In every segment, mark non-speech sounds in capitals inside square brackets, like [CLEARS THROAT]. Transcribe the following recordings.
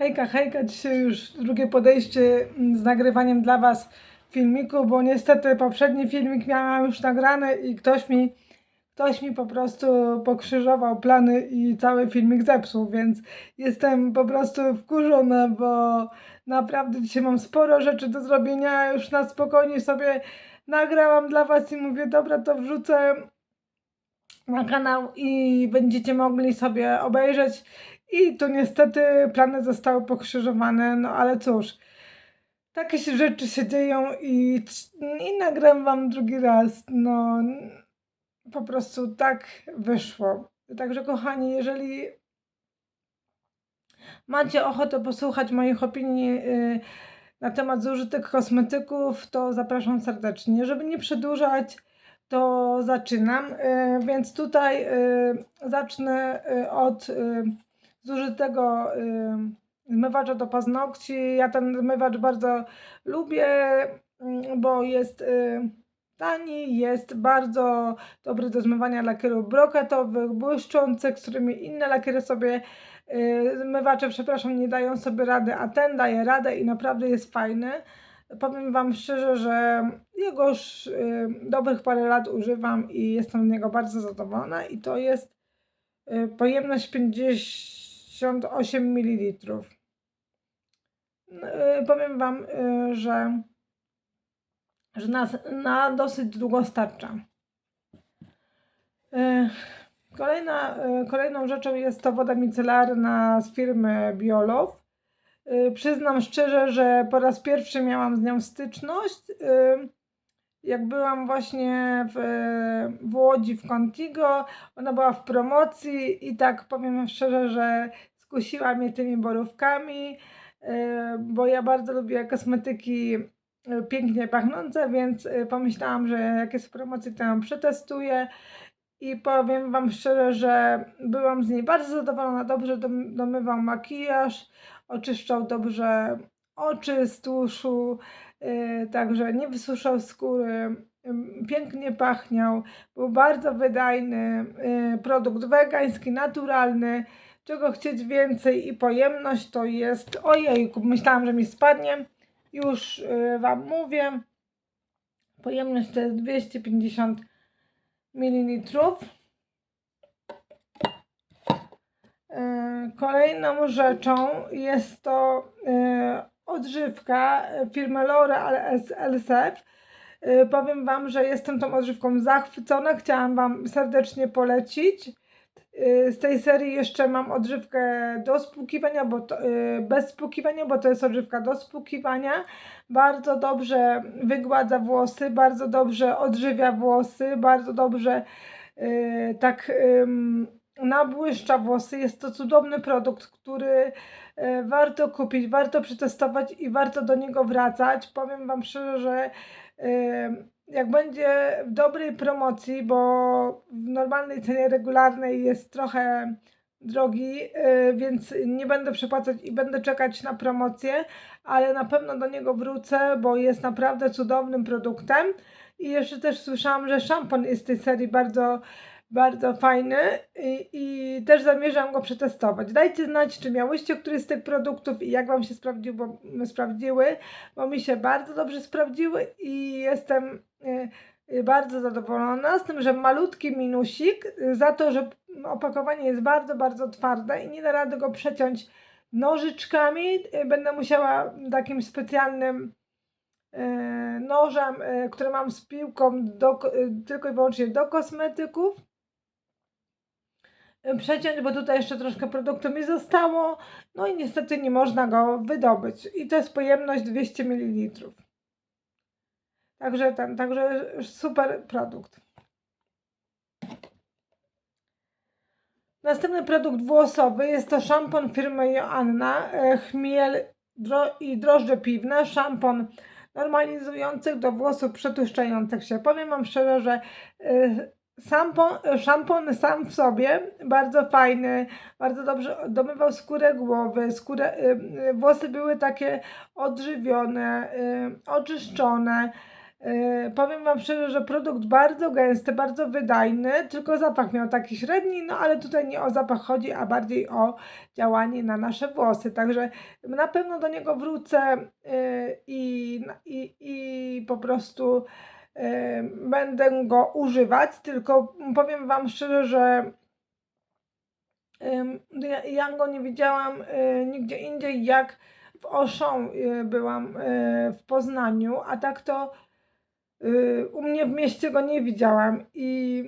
Hejka, hejka, dzisiaj już drugie podejście mm, z nagrywaniem dla Was filmiku, bo niestety poprzedni filmik miałam już nagrany i ktoś mi, ktoś mi po prostu pokrzyżował plany i cały filmik zepsuł, więc jestem po prostu wkurzona, bo naprawdę dzisiaj mam sporo rzeczy do zrobienia, już na spokojnie sobie nagrałam dla Was i mówię, dobra, to wrzucę na kanał i będziecie mogli sobie obejrzeć. I tu niestety plany zostały pokrzyżowane, no ale cóż, takie się rzeczy się dzieją i, i nagram wam drugi raz. No po prostu tak wyszło. Także kochani, jeżeli macie ochotę posłuchać moich opinii y, na temat zużytych kosmetyków, to zapraszam serdecznie. Żeby nie przedłużać, to zaczynam. Y, więc tutaj y, zacznę y, od y, zużytego y, zmywacza do paznokci. Ja ten zmywacz bardzo lubię, y, bo jest y, tani, jest bardzo dobry do zmywania lakierów brokatowych, błyszczących, z którymi inne lakiery sobie zmywacze, przepraszam, nie dają sobie rady, a ten daje radę i naprawdę jest fajny. Powiem Wam szczerze, że jego już dobrych parę lat używam i jestem z niego bardzo zadowolona i to jest pojemność 50 68 ml. E, powiem Wam, e, że, że nas na dosyć długo starcza. E, kolejna, kolejną rzeczą jest to woda micelarna z firmy Biolow. Przyznam szczerze, że po raz pierwszy miałam z nią styczność. Jak byłam właśnie w, w Łodzi w Contigo, ona była w promocji i tak powiem szczerze, że skusiła mnie tymi borówkami, y, bo ja bardzo lubię kosmetyki y, pięknie pachnące, więc y, pomyślałam, że jak jest w promocji, to ją przetestuję. I powiem Wam szczerze, że byłam z niej bardzo zadowolona. Dobrze dom- domywał makijaż, oczyszczał dobrze oczy z tuszu, także nie wysuszał skóry, pięknie pachniał, był bardzo wydajny, produkt wegański, naturalny, czego chcieć więcej i pojemność to jest, ojej, myślałam, że mi spadnie, już yy, Wam mówię, pojemność to jest 250 ml. E, Kolejną rzeczą jest to e, odżywka firmy L'Oreal LSF. Powiem Wam, że jestem tą odżywką zachwycona. Chciałam Wam serdecznie polecić. E, Z tej serii jeszcze mam odżywkę do spłukiwania, bo to, e, bez spłukiwania, bo to jest odżywka do spłukiwania. Bardzo dobrze wygładza włosy, bardzo dobrze odżywia włosy, bardzo dobrze e, tak nabłyszcza włosy. Jest to cudowny produkt, który warto kupić, warto przetestować i warto do niego wracać. Powiem Wam szczerze, że jak będzie w dobrej promocji, bo w normalnej cenie regularnej jest trochę drogi, e, więc nie będę przepłacać i będę czekać na promocję, ale na pewno do niego wrócę, bo jest naprawdę cudownym produktem. I jeszcze też słyszałam, że szampon jest z tej serii bardzo bardzo fajny i, i też zamierzam go przetestować. Dajcie znać, czy miałyście któryś z tych produktów i jak Wam się sprawdził, bo, sprawdziły, bo mi się bardzo dobrze sprawdziły i jestem y, y, bardzo zadowolona z tym, że malutki minusik y, za to, że opakowanie jest bardzo, bardzo twarde i nie da rady go przeciąć nożyczkami. Y, Będę musiała takim specjalnym y, nożem, y, który mam z piłką do, ko- y, tylko i wyłącznie do kosmetyków y, przeciąć, bo tutaj jeszcze troszkę produktu mi zostało, no i niestety nie można go wydobyć. I to jest pojemność 200 ml. Także ten, także super produkt. Następny produkt włosowy jest to szampon firmy Joanna, e, chmiel i drożdże piwne, szampon normalizujących do włosów przetłuszczających się. Powiem Wam szczerze, że e, Szampon, sam w sobie bardzo fajny, bardzo dobrze domywał skórę głowy, skórę, y, włosy były takie odżywione, oczyszczone. Yy, powiem Wam szczerze, że produkt bardzo gęsty, bardzo wydajny, tylko zapach miał taki średni, no ale tutaj nie o zapach chodzi, a bardziej o działanie na nasze włosy. Także na pewno do niego wrócę yy, i, i, i po prostu yy, będę go używać, tylko powiem Wam szczerze, że Ym, ja, ja go nie widziałam nigdzie indziej jak w y, byłam w Poznaniu, a tak to u mnie w mieście go nie widziałam i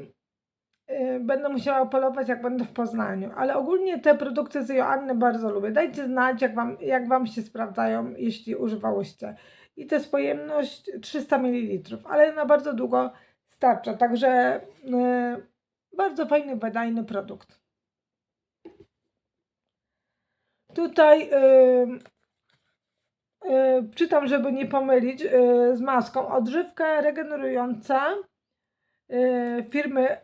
y, będę musiała polować jak będę w Poznaniu. Ale ogólnie te produkty z Joanny bardzo lubię. Dajcie znać jak wam, jak wam się sprawdzają, jeśli używałyście. I to jest pojemność 300 ml, ale na bardzo długo starcza, także y, bardzo fajny, wydajny produkt. Tutaj yy, yy, czytam, żeby nie pomylić yy, z maską. Odżywka regenerująca yy, firmy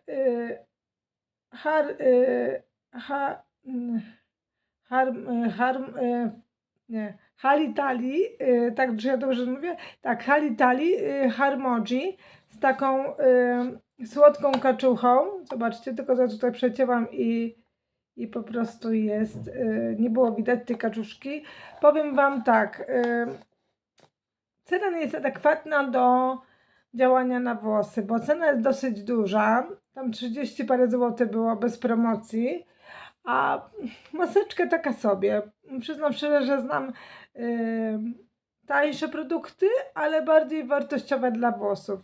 Har, ha, har, har, yy, nie, Halitali, tak, czy ja dobrze mówię? Tak, Halitali Harmoji z taką słodką kaczuchą. Zobaczcie, tylko że tutaj przecięłam i i po prostu jest, y, nie było widać tej kaczuszki. Powiem Wam tak, y, cena nie jest adekwatna do działania na włosy, bo cena jest dosyć duża, tam 30 parę złotych było bez promocji, a maseczka taka sobie. Przyznam szczerze, że znam y, tańsze produkty, ale bardziej wartościowe dla włosów.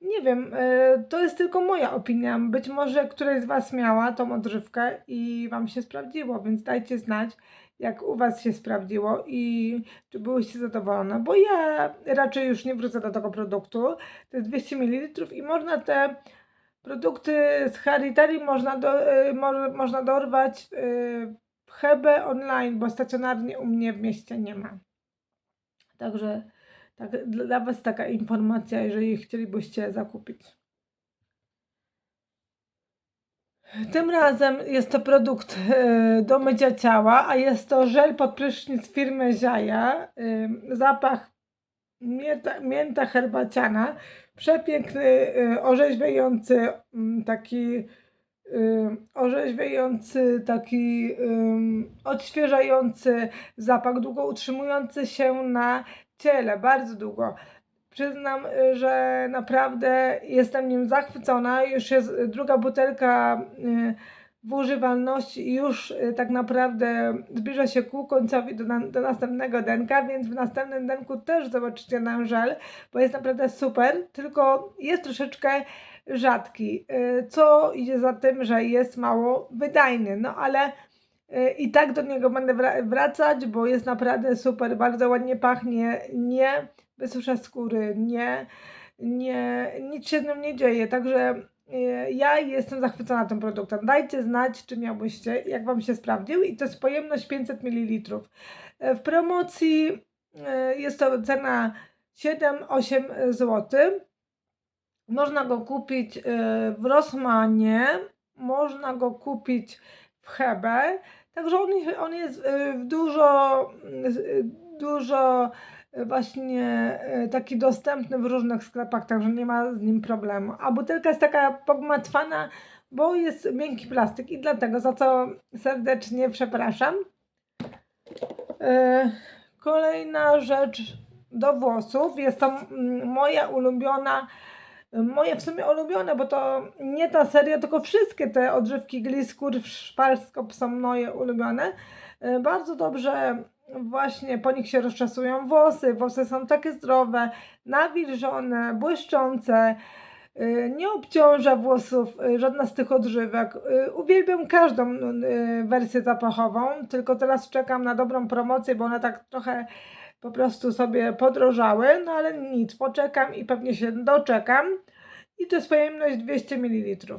Nie wiem, e, to jest tylko moja opinia. Być może któraś z Was miała tą odżywkę i Wam się sprawdziło, więc dajcie znać, jak u Was się sprawdziło i czy byłyście zadowolone, bo ja raczej już nie wrócę do tego produktu. To jest 200 ml i można te produkty z Haritari można, do, e, mo, można dorwać w Hebe online, bo stacjonarnie u mnie w mieście nie ma. Także tak, dla Was taka informacja, jeżeli chcielibyście zakupić. Tym razem jest to produkt e, do mycia ciała, a jest to żel pod prysznic firmy Ziaja. Zapach mięta, mięta herbaciana. Przepiękny, e, orzeźwiający, taki orzeźwiający, taki odświeżający zapach, długo utrzymujący się na ciele, bardzo długo. Przyznam, y, że naprawdę jestem nim zachwycona. Już jest druga butelka y, w używalności i już y, tak naprawdę zbliża się ku końcowi do, na, do następnego denka, więc w następnym denku też zobaczycie nam żel, bo jest naprawdę super, tylko jest troszeczkę rzadki, co idzie za tym, że jest mało wydajny, no ale i tak do niego będę wracać, bo jest naprawdę super, bardzo ładnie pachnie, nie wysusza skóry, nie, nie, nic się z nim nie dzieje, także e, ja jestem zachwycona tym produktem. Dajcie znać, czy miałbyście, jak Wam się sprawdził i to jest pojemność 500 ml. E, w promocji e, jest to cena 7-8 zł. Można go kupić w Rossmanie, można go kupić w Hebe, Także on, on jest y, dużo, y, dużo y, właśnie taki dostępny w różnych sklepach, także nie ma z nim problemu. A butelka jest taka pogmatwana, bo jest miękki plastyk i dlatego, za co serdecznie przepraszam. Kolejna rzecz do włosów. Jest to mm, moja ulubiona moje w sumie ulubione, bo to nie ta seria, tylko wszystkie te odżywki Gliskur, Schwarzkopf są moje ulubione. E, bardzo dobrze właśnie po nich się rozczasują włosy, włosy są takie zdrowe, nawilżone, błyszczące, e, nie obciąża włosów e, żadna z tych odżywek. Uwielbiam każdą wersję zapachową, tylko teraz czekam na dobrą promocję, bo one tak trochę po prostu sobie podrożały, no ale nic, poczekam i pewnie się doczekam. I to jest pojemność 200 ml.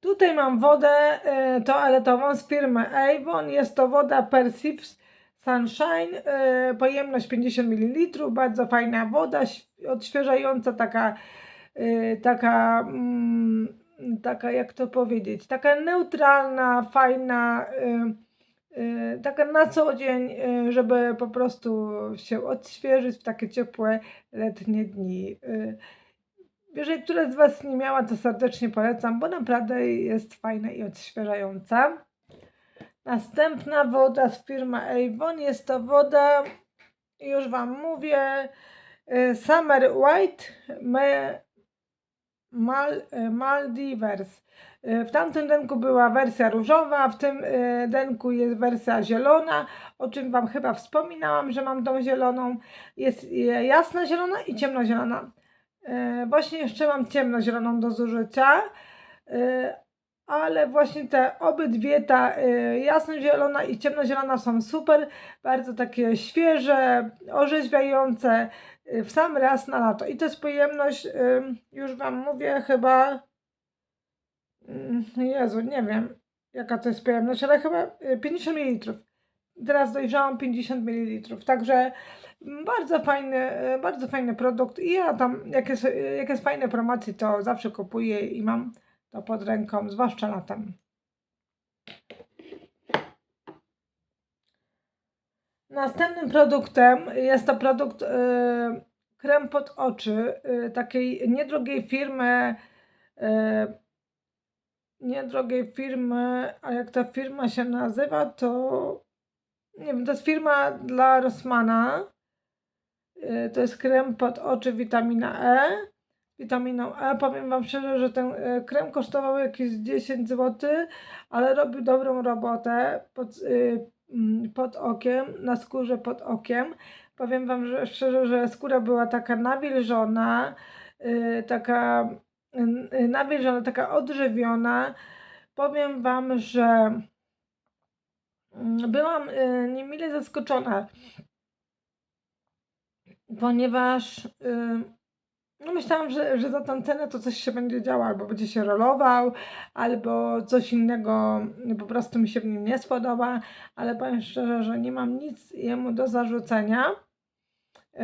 Tutaj mam wodę y, toaletową z firmy Avon. Jest to woda Persif Sunshine, pojemność 50 ml. Bardzo fajna woda, odświeżająca, taka, y, taka mm, taka, jak to powiedzieć, taka neutralna, fajna, y, y, taka na co dzień, y, żeby po prostu się odświeżyć w takie ciepłe letnie dni. Y, Jeżeli któraś z Was nie miała, to serdecznie polecam, bo naprawdę jest fajna i odświeżająca. Następna woda z firmy Avon jest to woda, już Wam mówię, y, Summer White Me, Mal, y, Maldives. Y, W tamtym denku była wersja różowa, w tym y, denku jest wersja zielona, o czym Wam chyba wspominałam, że mam tą zieloną. Jest jasna zielona i ciemnozielona. Właśnie jeszcze mam ciemnozieloną do zużycia, ale właśnie te obydwie, ta jasnozielona i ciemnozielona są super, bardzo takie świeże, orzeźwiające, w sam raz na lato. I to jest pojemność, y, już Wam mówię, chyba, mm, Jezu, nie wiem jaka to jest pojemność, ale chyba y, 50 ml. Teraz dojrzałam 50 ml, także bardzo fajny, y, bardzo fajny produkt i ja tam, jak jest, y, jak jest fajne promocji, to zawsze kupuję i mam to pod ręką, zwłaszcza latem. Następnym produktem jest to produkt y, krem pod oczy y, takiej niedrogiej firmy. Y, niedrogiej firmy, a jak ta firma się nazywa, to nie wiem, to jest firma dla Rossmana. To jest krem pod oczy witamina E. Witaminą E. Powiem Wam szczerze, że ten krem kosztował jakieś 10 zł, ale robił dobrą robotę pod, pod okiem, na skórze pod okiem. Powiem Wam że, szczerze, że skóra była taka nawilżona, y, taka y, y, nawilżona, taka odżywiona. Powiem Wam, że mm, byłam y, niemile zaskoczona, ponieważ y, no myślałam, że, że za tą cenę to coś się będzie działo, albo będzie się rolował, albo coś innego y, po prostu mi się w nim nie spodoba, ale powiem szczerze, że nie mam nic jemu do zarzucenia. Y,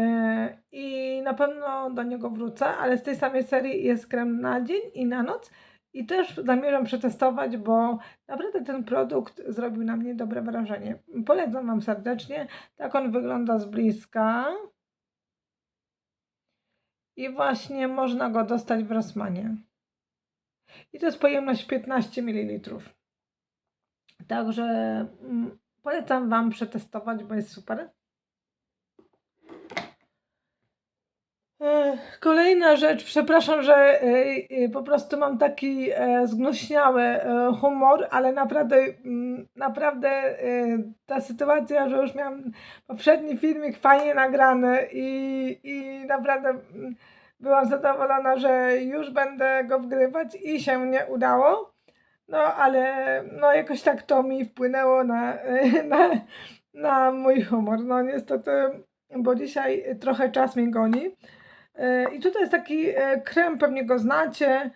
I na pewno do niego wrócę, ale z tej samej serii jest krem na dzień i na noc. I też zamierzam przetestować, bo naprawdę ten produkt zrobił na mnie dobre wrażenie. Polecam Wam serdecznie. Tak on wygląda z bliska. I właśnie można go dostać w Rossmanie. I to jest pojemność 15 ml. Także mm, polecam Wam przetestować, bo jest super. Kolejna rzecz, przepraszam, że e, e, po prostu mam taki e, zgnuśniały e, humor, ale naprawdę, mm, naprawdę e, ta sytuacja, że już miałam poprzedni filmik fajnie nagrany i, i naprawdę mm, byłam zadowolona, że już będę go wgrywać i się nie udało. No, ale no jakoś tak to mi wpłynęło na, [LAUGHS] na, na mój humor. No niestety, bo dzisiaj trochę czas mnie goni. I tutaj jest taki e, krem, pewnie go znacie.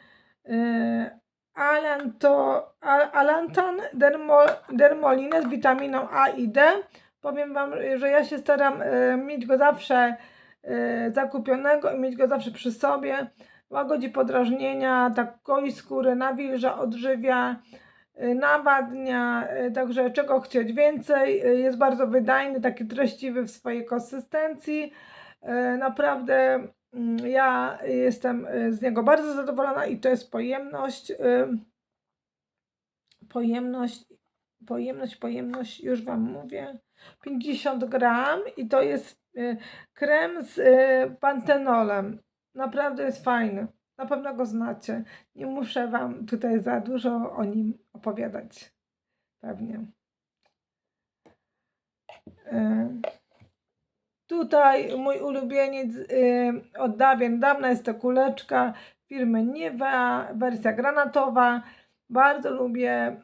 e, Alanto, Al- Alantan Dermo, Dermolinę z witaminą A i D. Powiem Wam, że ja się staram e, mieć go zawsze zakupionego i mieć go zawsze przy sobie. Łagodzi podrażnienia, tak goi skórę, nawilża, odżywia, nawadnia, także czego chcieć więcej. Jest bardzo wydajny, taki treściwy w swojej konsystencji. Naprawdę ja jestem e, z niego bardzo zadowolona i to jest pojemność. e, Pojemność, pojemność, pojemność, już Wam mówię. 50 gram i to jest e, krem z pantenolem. Naprawdę jest fajny. Na pewno go znacie. Nie muszę Wam tutaj za dużo o nim opowiadać. Pewnie. E, Tutaj mój ulubieniec y, od dawien dawna jest to kuleczka firmy Nivea, wersja granatowa. Bardzo lubię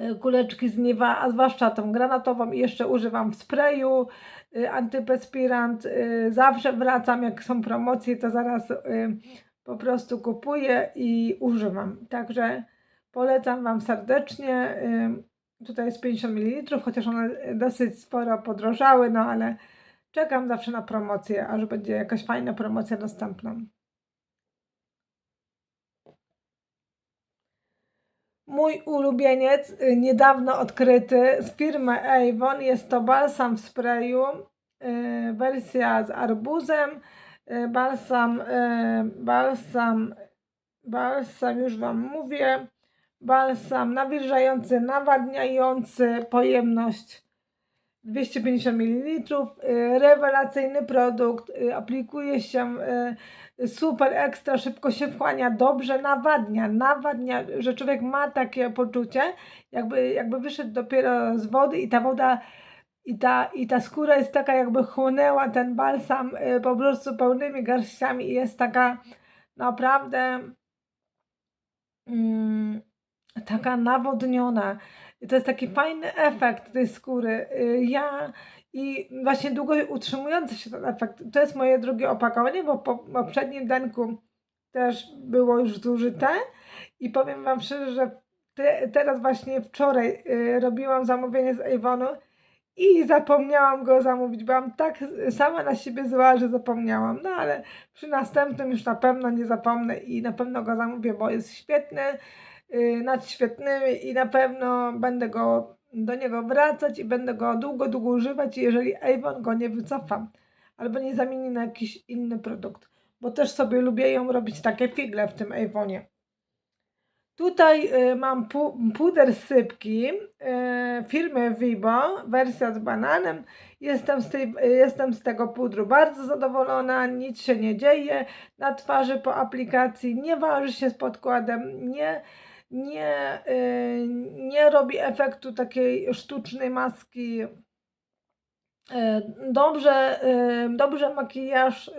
y, kuleczki z Nivea, a zwłaszcza tą granatową i jeszcze używam w sprayu y, antyperspirant. Y, zawsze wracam, jak są promocje, to zaraz y, po prostu kupuję i używam. Także polecam Wam serdecznie. Tutaj jest 50 ml, chociaż one dosyć sporo podrożały, no ale czekam zawsze na promocję, aż będzie jakaś fajna promocja dostępna. mój ulubieniec, y, niedawno odkryty z firmy Avon. Jest to balsam w sprayu, y, wersja z arbuzem, y, balsam, balsam, balsam, już Wam mówię, balsam nawilżający, nawadniający, pojemność 250 ml. y, Rewelacyjny produkt. y, Aplikuje się y, super ekstra, szybko się wchłania, dobrze nawadnia. Nawadnia, że człowiek ma takie poczucie, jakby, jakby wyszedł dopiero z wody i ta woda. I ta, I ta skóra jest taka, jakby chłonęła ten balsam po prostu pełnymi garściami i jest taka naprawdę mm, taka nawodniona. I to jest taki fajny efekt tej skóry. Y, Ja i właśnie długo utrzymujący się ten efekt. To jest moje drugie opakowanie, bo po poprzednim denku też było już zużyte. I powiem Wam szczerze, że te, teraz właśnie wczoraj y, robiłam zamówienie z Avonu i zapomniałam go zamówić. Byłam tak sama na siebie zła, że zapomniałam. No ale przy następnym już na pewno nie zapomnę i na pewno go zamówię, bo jest świetny nad świetnymi i na pewno będę go do niego wracać i będę go długo, długo używać, jeżeli Avon go nie wycofa albo nie zamieni na jakiś inny produkt, bo też sobie lubię ją robić takie figle w tym Avonie. Tutaj y, mam pu puder sypki y, firmy Vibo, wersja z bananem. Jestem z, tej, y, jestem z tego pudru bardzo zadowolona, nic się nie dzieje na twarzy po aplikacji, nie waży się z podkładem, nie, nie, y, nie robi efektu takiej sztucznej maski. Y, Dobrze, y, dobrze makijaż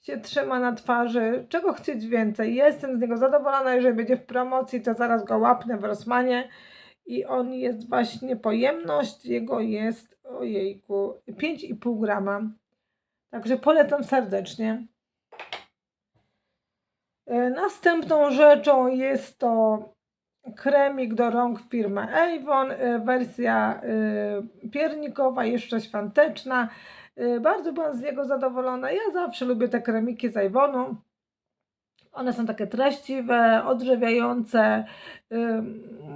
się trzyma na twarzy. Czego chcieć więcej? Jestem z niego zadowolona. Jeżeli będzie w promocji, to zaraz go łapnę w Rosmanie. I on jest właśnie, pojemność jego jest, ojejku, 5,5 grama. Także polecam serdecznie. E, Następną rzeczą jest to kremik do rąk firmy Avon, e, wersja e, piernikowa, jeszcze świąteczna. Bardzo byłam z niego zadowolona. Ja zawsze lubię te kremiki z Avonu. One są takie treściwe, odżywiające,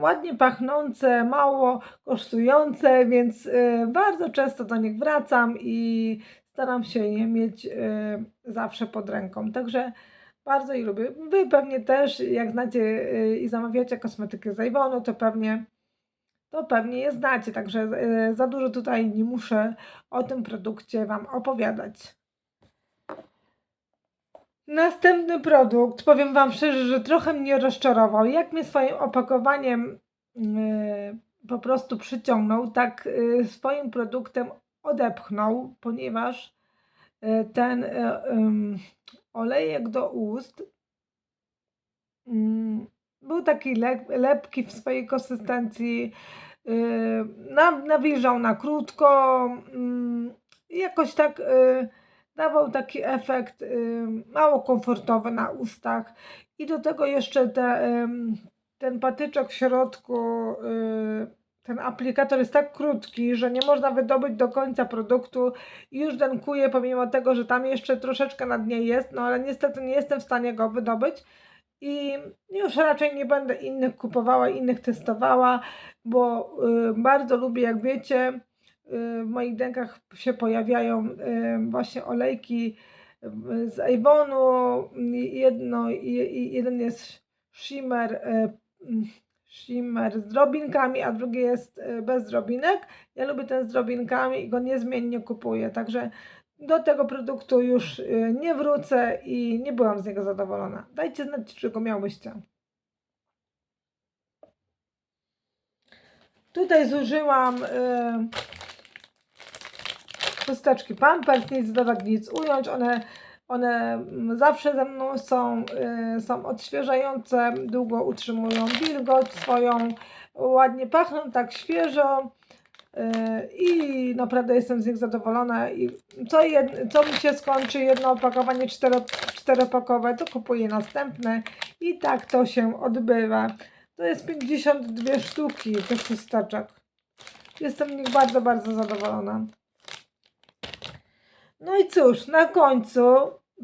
ładnie pachnące, mało kosztujące, więc bardzo często do nich wracam i staram się je mieć zawsze pod ręką. Także bardzo je lubię. Wy pewnie też, jak znacie y, i zamawiacie kosmetykę z Avonu, to pewnie to pewnie je znacie, także y, za dużo tutaj nie muszę o tym produkcie Wam opowiadać. Następny produkt, powiem Wam szczerze, że trochę mnie rozczarował. Jak mnie swoim opakowaniem yy, po prostu przyciągnął, tak swoim produktem odepchnął, ponieważ ten olejek do ust. Mm, był taki lep, lepki w swojej konsystencji, na, nawilżał na krótko, mm, jakoś tak yy, dawał taki efekt y, mało komfortowy na ustach. I do tego jeszcze te, ten patyczek w środku, y, ten aplikator jest tak krótki, że nie można wydobyć do końca produktu i już denkuje, pomimo tego, że tam jeszcze troszeczkę na dnie jest, no ale niestety nie jestem w stanie go wydobyć i już raczej nie będę innych kupowała, innych testowała, bo y, bardzo lubię, jak wiecie, y, w moich denkach się pojawiają y, właśnie olejki y, z Avonu. Jedno, jeden jest shimmer, y, shimmer z drobinkami, a drugi jest y, bez drobinek. Ja lubię ten z drobinkami i go niezmiennie kupuję, także do tego produktu już y, nie wrócę i nie byłam z niego zadowolona. Dajcie znać, czy go. Tutaj zużyłam y, chusteczki Pampers, nic dodać, nic ująć. One, one mm, zawsze ze mną są, y, są odświeżające, długo utrzymują wilgoć swoją, ładnie pachną, tak świeżo. y, I naprawdę jestem z nich zadowolona. I co, jed, co mi się skończy, jedno opakowanie cztero, czteropakowe, to kupuję następne. I tak to się odbywa. To jest 52 sztuki tych chusteczek. Jestem z nich bardzo, bardzo zadowolona. No i cóż, na końcu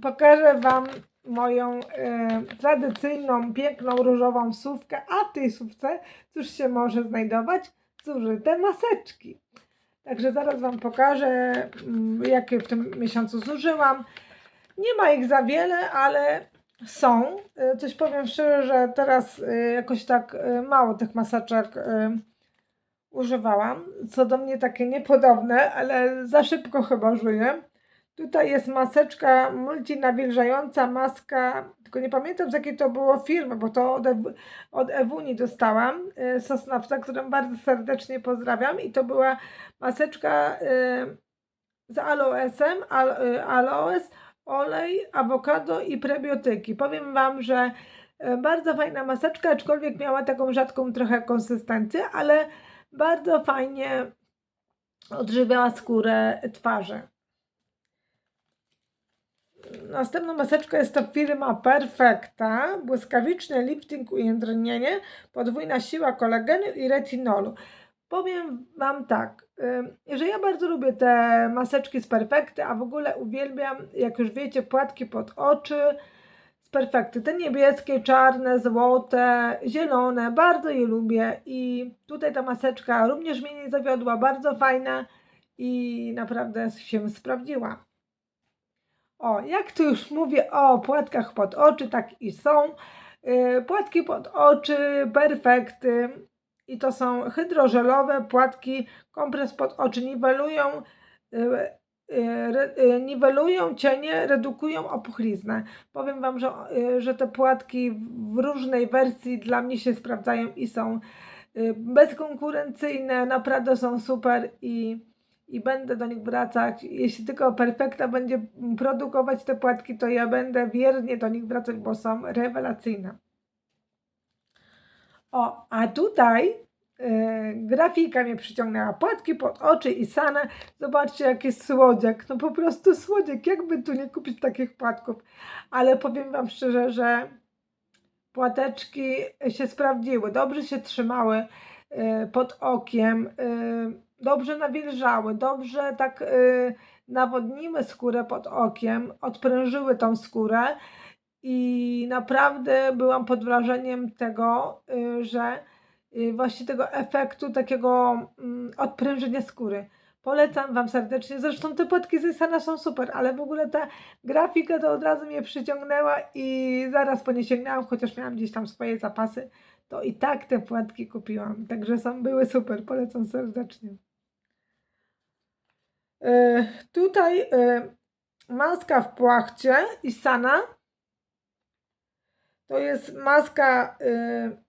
pokażę Wam moją e, tradycyjną, piękną, różową sówkę, a w tej sówce cóż się może znajdować? Zużyte maseczki. Także zaraz Wam pokażę, mm, jakie w tym miesiącu zużyłam. Nie ma ich za wiele, ale są. E, Coś powiem szczerze, że teraz e, jakoś tak e, mało tych maseczek używałam. Co do mnie takie niepodobne, ale za szybko chyba żyję. Tutaj jest maseczka multinawilżająca, maska, tylko nie pamiętam z jakiej to było firmy, bo to od, Ew- od Ewuni dostałam, y, Sosnowca, którą bardzo serdecznie pozdrawiam i to była maseczka y, z aloesem, al, y, aloes, olej, awokado i prebiotyki. Powiem Wam, że bardzo fajna maseczka, aczkolwiek miała taką rzadką trochę konsystencję, ale bardzo fajnie odżywiała skórę twarzy. Następna maseczka jest to firma Perfecta. Błyskawiczny lifting, ujędrnienie, podwójna siła kolagenu i retinolu. Powiem Wam tak, że ja bardzo lubię te maseczki z Perfekty, a w ogóle uwielbiam, jak już wiecie, płatki pod oczy z Perfekty. Te niebieskie, czarne, złote, zielone, bardzo je lubię i tutaj ta maseczka również mnie nie zawiodła, bardzo fajna i naprawdę się sprawdziła. O, jak tu już mówię o płatkach pod oczy, tak i są. Yy, Płatki pod oczy, perfekty. I to są hydrożelowe płatki, kompres pod oczy niwelują, re- yy, niwelują cienie, redukują opuchliznę. Powiem Wam, że, że te płatki w różnej wersji dla mnie się sprawdzają i są bezkonkurencyjne, naprawdę są super i i będę do nich wracać. Jeśli tylko Perfekta będzie produkować te płatki, to ja będę wiernie do nich wracać, bo są rewelacyjne. O, a tutaj e, grafika mnie przyciągnęła. Płatki pod oczy i sane. Zobaczcie, jaki słodziak. No po prostu słodziak. Jakby tu nie kupić takich płatków? Ale powiem Wam szczerze, że płateczki się sprawdziły. Dobrze się trzymały e, pod okiem. e, Dobrze nawilżały. Dobrze tak e, nawodniły skórę pod okiem. Odprężyły tą skórę. I naprawdę byłam pod wrażeniem tego, y, że y, właśnie tego efektu takiego mm, odprężenia skóry. Polecam Wam serdecznie. Zresztą te płatki z Isana są super, ale w ogóle ta grafika to od razu mnie przyciągnęła i zaraz po nie sięgnęłam, chociaż miałam gdzieś tam swoje zapasy, to i tak te płatki kupiłam. Także są, były super. Polecam serdecznie. Y, tutaj y, maska w płachcie Isana. To jest maska y,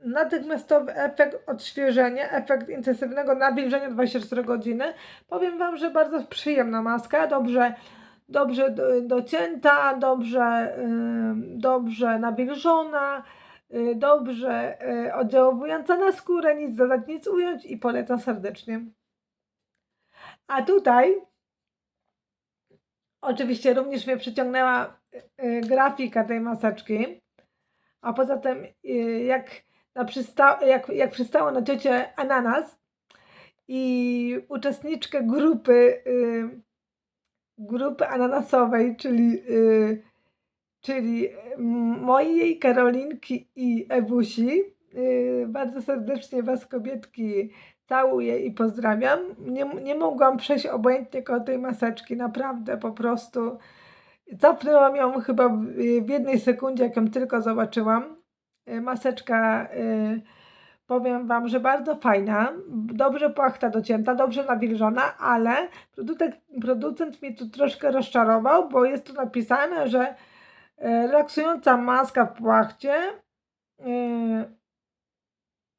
natychmiastowy efekt odświeżenia, efekt intensywnego nawilżenia 24 godziny. Powiem Wam, że bardzo przyjemna maska, dobrze, dobrze do- docięta, dobrze, dobrze nawilżona, dobrze oddziałująca na skórę, nic dodać, nic ująć i polecam serdecznie. A tutaj Oczywiście również mnie przyciągnęła y, y, grafika tej maseczki. A poza tym, y, jak, na przysta- jak, jak przystało na ciocię Ananas i uczestniczkę grupy, grupy ananasowej, czyli, czyli mojej Karolinki i Ewusi. Bardzo serdecznie Was, kobietki, całuję i pozdrawiam. Nie, nie mogłam przejść obojętnie koło tej maseczki, naprawdę po prostu cofnęłam ją chyba w, jednej sekundzie, jak ją tylko zobaczyłam. Y, Maseczka, y, powiem Wam, że bardzo fajna, dobrze płachta docięta, dobrze nawilżona, ale producent, producent mnie tu troszkę rozczarował, bo jest tu napisane, że y, relaksująca maska w płachcie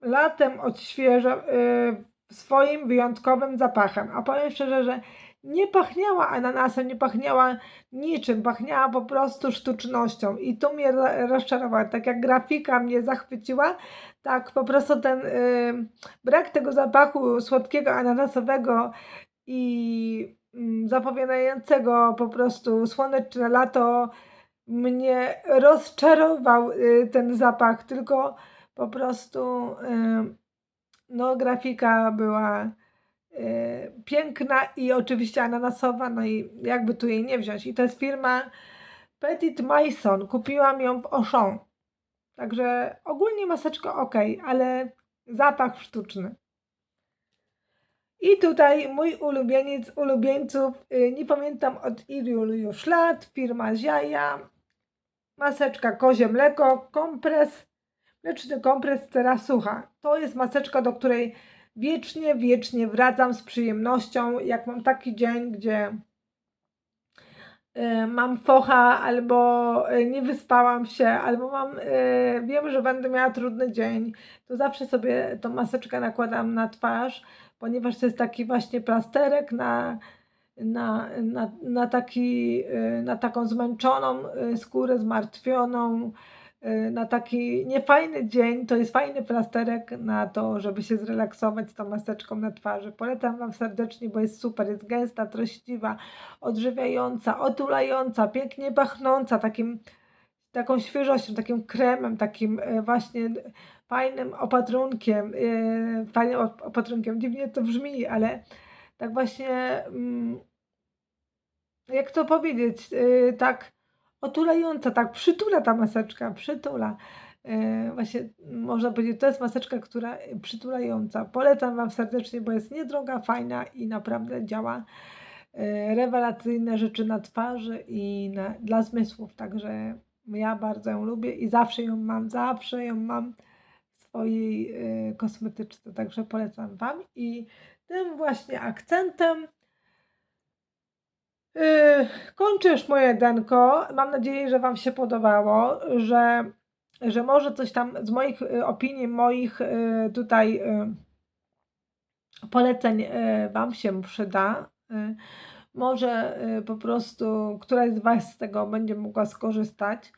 latem odświeża y, swoim wyjątkowym zapachem. A powiem szczerze, że nie pachniała ananasem, nie pachniała niczym, pachniała po prostu sztucznością. I tu mnie rozczarowała. Tak jak grafika mnie zachwyciła, tak po prostu ten y, brak tego zapachu słodkiego ananasowego i mm, zapowiadającego po prostu słoneczne lato mnie rozczarował y, ten zapach, tylko po prostu y, no grafika była y, piękna i oczywiście ananasowa, no i jakby tu jej nie wziąć. I to jest firma Petit Maison. Kupiłam ją w Auchan. Także ogólnie maseczka ok, ale zapach sztuczny. I tutaj mój ulubieniec ulubieńców, y, nie pamiętam od ilu już lat, firma Ziaja, maseczka kozie mleko, kompres, mleczny kompres cera sucha. To jest maseczka, do której wiecznie, wiecznie wracam z przyjemnością, jak mam taki dzień, gdzie y, mam focha, albo y, nie wyspałam się, albo mam, y, wiem, że będę miała trudny dzień, to zawsze sobie tą maseczkę nakładam na twarz, ponieważ to jest taki właśnie plasterek na, na, na, na, taki, na taką zmęczoną skórę, zmartwioną, na taki niefajny dzień. To jest fajny plasterek na to, żeby się zrelaksować z tą maseczką na twarzy. Polecam Wam serdecznie, bo jest super, jest gęsta, treściwa, odżywiająca, otulająca, pięknie pachnąca, takim, taką świeżością, takim kremem, takim y, właśnie fajnym opatrunkiem, yy, fajnym op- opatrunkiem, dziwnie to brzmi, ale tak właśnie, mm, jak to powiedzieć, tak otulająca, tak przytula ta maseczka, przytula. Yy, właśnie można powiedzieć, to jest maseczka, która yy, przytulająca. Polecam Wam serdecznie, bo jest niedroga, fajna i naprawdę działa yy, rewelacyjne rzeczy na twarzy i na, dla zmysłów, także ja bardzo ją lubię i zawsze ją mam, zawsze ją mam w swojej kosmetyczce, także polecam Wam i tym właśnie akcentem y, kończę już moje denko. Mam nadzieję, że Wam się podobało, że, że może coś tam z moich y, opinii, moich y, tutaj y, poleceń Wam się przyda. Może po prostu któraś z Was z tego będzie mogła skorzystać.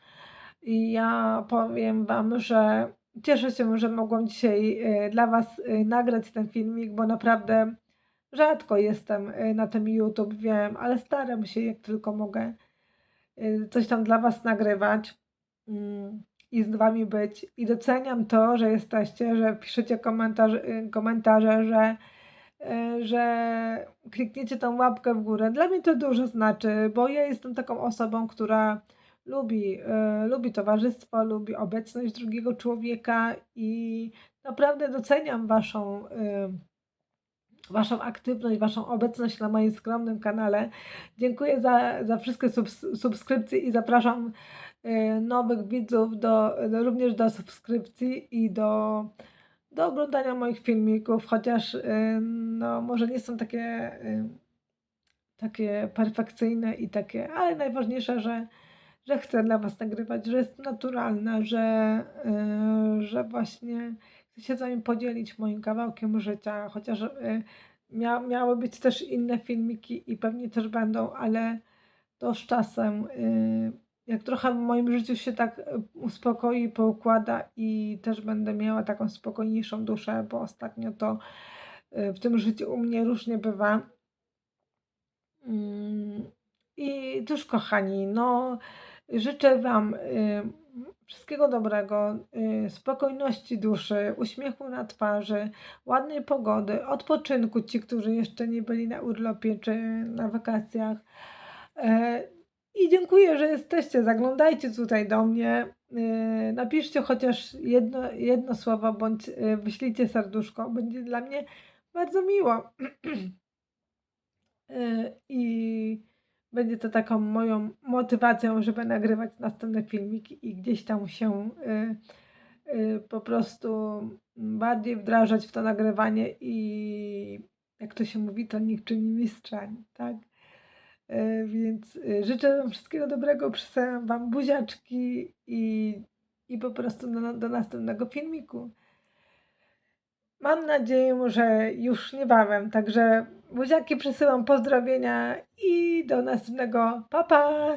I ja powiem Wam, że cieszę się, że mogłam dzisiaj dla Was nagrać ten filmik, bo naprawdę rzadko jestem y, na tym YouTube, wiem, ale staram się jak tylko mogę y, coś tam dla Was nagrywać mm, i z Wami być. I doceniam to, że jesteście, że piszecie komentarze, y, komentarze że, że klikniecie tą łapkę w górę. Dla mnie to dużo znaczy, bo ja jestem taką osobą, która lubi, lubi towarzystwo, lubi obecność drugiego człowieka i naprawdę doceniam Waszą, waszą aktywność, Waszą obecność na moim skromnym kanale. Dziękuję za, za wszystkie subs subskrypcje i zapraszam y, nowych widzów do, do, również do subskrypcji i do, do oglądania moich filmików, chociaż y, no, może nie są takie, y, takie perfekcyjne i takie, ale najważniejsze, że że chcę dla Was nagrywać, że jest naturalna, że, że właśnie się z Wami podzielić moim kawałkiem życia, chociaż yy, mia, miały być też inne filmiki i pewnie też będą, ale to z czasem, yy, jak trochę w moim życiu się tak y, uspokoi, poukłada i też będę miała taką spokojniejszą duszę, bo ostatnio to w tym życiu u mnie różnie bywa. Mm, I cóż, kochani, no życzę Wam y, wszystkiego dobrego, y, spokojności duszy, uśmiechu na twarzy, ładnej pogody, odpoczynku ci, którzy jeszcze nie byli na urlopie czy na wakacjach. E, I dziękuję, że jesteście. Zaglądajcie tutaj do mnie. Y, Napiszcie chociaż jedno, jedno słowo, bądź y, wyślijcie serduszko. Będzie dla mnie bardzo miło. [CLEARS THROAT] I będzie to taką moją motywacją, żeby nagrywać następne filmiki i gdzieś tam się y, y, po prostu bardziej wdrażać w to nagrywanie i jak to się mówi, to nikt czyni mistrza, tak? Y, Więc y, życzę Wam wszystkiego dobrego, przesyłam Wam buziaczki i, i po prostu do, do następnego filmiku. Mam nadzieję, że już niebawem. Także buziaki przesyłam pozdrowienia i do następnego. Pa, pa!